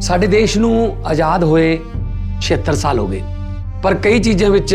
ਸਾਡੇ ਦੇਸ਼ ਨੂੰ ਆਜ਼ਾਦ ਹੋਏ 76 ਸਾਲ ਹੋ ਗਏ ਪਰ ਕਈ ਚੀਜ਼ਾਂ ਵਿੱਚ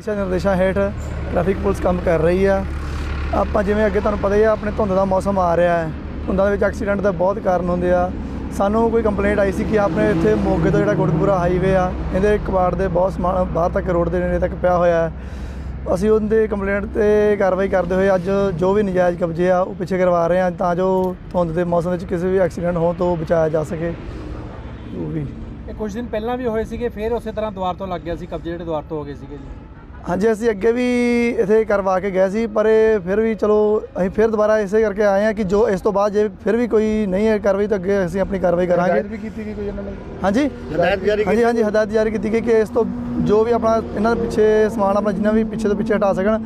ਦਿਸ਼ਾ ਨਿਰਦੇਸ਼ਾਂ ਹੇਠ ਟ੍ਰੈਫਿਕ ਪੁਲਿਸ ਕੰਮ ਕਰ ਰਹੀ ਆ। ਆਪਾਂ ਜਿਵੇਂ ਅੱਗੇ ਤੁਹਾਨੂੰ ਪਤਾ ਹੀ ਆ, ਆਪਣੇ ਧੁੰਦ ਦਾ ਮੌਸਮ ਆ ਰਿਹਾ ਹੈ। ਧੁੰਦਾਂ ਦੇ ਵਿੱਚ ਐਕਸੀਡੈਂਟ ਦਾ ਬਹੁਤ ਕਾਰਨ ਹੁੰਦੇ ਆ। ਸਾਨੂੰ ਕੋਈ ਕੰਪਲੇਂਟ ਆਈ ਸੀ ਕਿ ਆਪਣੇ ਇੱਥੇ ਮੋਗੇ ਤੋਂ ਜਿਹੜਾ ਕੋਟਕਪੂਰਾ ਹਾਈਵੇ ਆ, ਇਹਦੇ ਕਵਾੜ ਦੇ ਬਹੁਤ ਸਮਾਨ ਬਾਹਰ ਤੱਕ ਰੋਡ ਦੇ ਨੇੜੇ ਤੱਕ ਪਿਆ ਹੋਇਆ ਹੈ। ਅਸੀਂ ਉਹਦੇ ਕੰਪਲੇਂਟ ਤੇ ਕਾਰਵਾਈ ਕਰਦੇ ਹੋਏ ਅੱਜ ਜੋ ਵੀ ਨਜਾਇਜ਼ ਕਬਜ਼ੇ ਆ, ਉਹ ਪਿੱਛੇ ਕਰਵਾ ਰਹੇ ਆ ਤਾਂ ਜੋ ਧੁੰਦ ਦੇ ਮੌਸਮ ਵਿੱਚ ਕਿਸੇ ਵੀ ਐਕਸੀਡੈਂਟ ਹੋਣ ਤੋਂ ਬਚਾਇਆ ਜਾ ਸਕੇ। ਉਹ ਵੀ। ਇਹ ਕੁਝ ਦਿਨ ਪਹਿਲਾਂ ਵੀ ਹੋਏ ਸੀਗੇ, ਫਿਰ ਉਸੇ ਤਰ੍ਹਾਂ ਦੁਆਰ ਤੋਂ ਲੱਗ ਗਿਆ ਸੀ, ਕਬਜ਼ੇ ਜਿਹੜੇ ਦੁਆਰ ਤੋਂ ਹੋ ਗਏ ਸੀਗੇ ਜੀ। ਹਾਂਜੀ ਅਸੀਂ ਅੱਗੇ ਵੀ ਇਥੇ ਕਰਵਾ ਕੇ ਗਏ ਸੀ ਪਰ ਇਹ ਫਿਰ ਵੀ ਚਲੋ ਅਸੀਂ ਫਿਰ ਦੁਬਾਰਾ ਇਸੇ ਕਰਕੇ ਆਏ ਆ ਕਿ ਜੋ ਇਸ ਤੋਂ ਬਾਅਦ ਜੇ ਫਿਰ ਵੀ ਕੋਈ ਨਹੀਂ ਹੈ ਕਾਰਵਾਈ ਤਾਂ ਅੱਗੇ ਅਸੀਂ ਆਪਣੀ ਕਾਰਵਾਈ ਕਰਾਂਗੇ। ਵੀ ਕੀਤੀ ਗਈ ਕੋਈ ਇਹਨਾਂ ਨੇ? ਹਾਂਜੀ। ਹਦਾਇਤ ਜਾਰੀ ਹਾਂਜੀ ਹਾਂਜੀ ਹਦਾਇਤ ਜਾਰੀ ਕੀਤੀ ਗਈ ਕਿ ਇਸ ਤੋਂ ਜੋ ਵੀ ਆਪਣਾ ਇਹਨਾਂ ਦੇ ਪਿੱਛੇ ਸਮਾਨ ਆਪਣਾ ਜਿੰਨਾ ਵੀ ਪਿੱਛੇ ਤੋਂ ਪਿੱਛੇ ਹਟਾ ਸਕਣ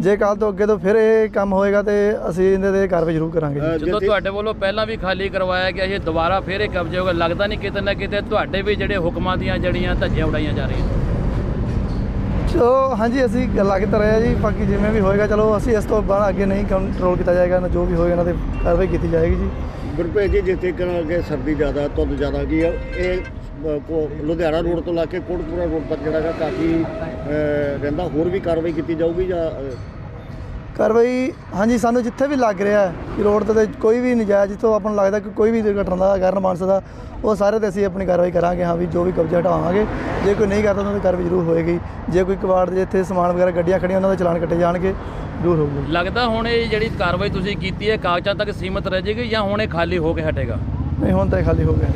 ਜੇ ਕੱਲ ਤੋਂ ਅੱਗੇ ਤੋਂ ਫਿਰ ਇਹ ਕੰਮ ਹੋਏਗਾ ਤੇ ਅਸੀਂ ਇਹਦੇ ਤੇ ਕਾਰਵਾਈ ਜ਼ਰੂਰ ਕਰਾਂਗੇ। ਜਦੋਂ ਤੁਹਾਡੇ ਵੱਲੋਂ ਪਹਿਲਾਂ ਵੀ ਖਾਲੀ ਕਰਵਾਇਆ ਗਿਆ ਇਹ ਦੁਬਾਰਾ ਫੇਰ ਇਹ ਕਬਜ਼ੇ ਹੋਗਾ ਲੱਗਦਾ ਨਹੀਂ ਕਿਤੇ ਨਾ ਕਿਤੇ ਤੁਹਾਡੇ ਵੀ ਜਿਹੜੇ ਹੁਕਮਾਂ ਦੀਆਂ ਜੜੀਆਂ ਧੱਜੀਆਂ ਉਡਾਈਆਂ ਜਾ ਰਹੀਆਂ। ਚਲੋ, ਹਾਂਜੀ, ਅਸੀਂ ਗੱਲਾਂ ਕੀਤਾ ਰਹੇ ਜੀ। ਬਾਕੀ ਜਿਵੇਂ ਵੀ ਹੋਏਗਾ, ਚਲੋ, ਅਸੀਂ ਇਸ ਤੋਂ ਬਾਅਦ ਅੱਗੇ ਨਹੀਂ ਕੰਟਰੋਲ ਕੀਤਾ ਜਾਏਗਾ, ਨਾ ਜੋ ਵੀ ਹੋਏਗਾ ਇਹਨਾਂ ਤੇ ਕਾਰਵਾਈ ਕੀਤੀ ਜਾਏਗੀ ਜੀ। ਗੁਰਪ੍ਰੀਤ ਜੀ ਜਿਸ ਤਰੀਕੇ ਨਾਲ ਅੱਗੇ ਸਰਦੀ ਜ਼ਿਆਦਾ, ਧੁੰਦ ਜ਼ਿਆਦਾ ਗਈ ਆ, ਇਹ ਲੁਧਿਆਣਾ ਰੋਡ ਤੋਂ ਲਾ ਕੇ ਕੋਟਪੂਰਾ ਰੋਡ ਤੱਕ ਜਿਹੜਾ ਗਾ ਕਾਫੀ ਰਹਿੰਦਾ, ਹੋਰ ਵੀ ਕਾਰਵਾਈ ਕੀਤੀ ਜਾਊਗੀ ਜਾਂ ਕਾਰਵਾਈ ਹਾਂਜੀ ਸਾਨੂੰ ਜਿੱਥੇ ਵੀ ਲੱਗ ਰਿਹਾ ਹੈ ਕਿ ਰੋਡ ਤੇ ਕੋਈ ਵੀ ਨਜਾਇਜ਼ ਜਿੱਥੋਂ ਆਪਾਂ ਨੂੰ ਲੱਗਦਾ ਕਿ ਕੋਈ ਵੀ ਦੁਰਘਟਨਾ ਦਾ ਕਾਰਨ ਬਣ ਸਕਦਾ ਉਹ ਸਾਰੇ ਤੇ ਅਸੀਂ ਆਪਣੀ ਕਾਰਵਾਈ ਕਰਾਂਗੇ ਹਾਂ ਵੀ ਜੋ ਵੀ ਕਬਜ਼ਾ ਹਟਾਵਾਂਗੇ। ਜੇ ਕੋਈ ਨਹੀਂ ਕਰਦਾ ਤਾਂ ਉਹਦੀ ਕਾਰਵਾਈ ਜ਼ਰੂਰ ਹੋਏਗੀ। ਜੇ ਕੋਈ ਕਬਾੜ ਦੇ ਇੱਥੇ ਸਮਾਨ ਵਗੈਰਾ ਗੱਡੀਆਂ ਖੜੀਆਂ ਉਹਨਾਂ ਦਾ ਚਲਾਨ ਕੱਟੇ ਜਾਣਗੇ ਜ਼ਰੂਰ ਹੋਊਗਾ। ਲੱਗਦਾ ਹੁਣ ਇਹ ਜਿਹੜੀ ਕਾਰਵਾਈ ਤੁਸੀਂ ਕੀਤੀ ਹੈ ਕਾਗਜ਼ਾਂ ਤੱਕ ਸੀਮਤ ਰਹਿ ਜਾਏਗੀ ਜਾਂ ਹੁਣ ਇਹ ਖਾਲੀ ਹੋ ਕੇ ਹਟੇਗਾ? ਨਹੀਂ ਹੁਣ ਤਾਂ ਇਹ ਖਾਲੀ ਹੋ ਗਿਆ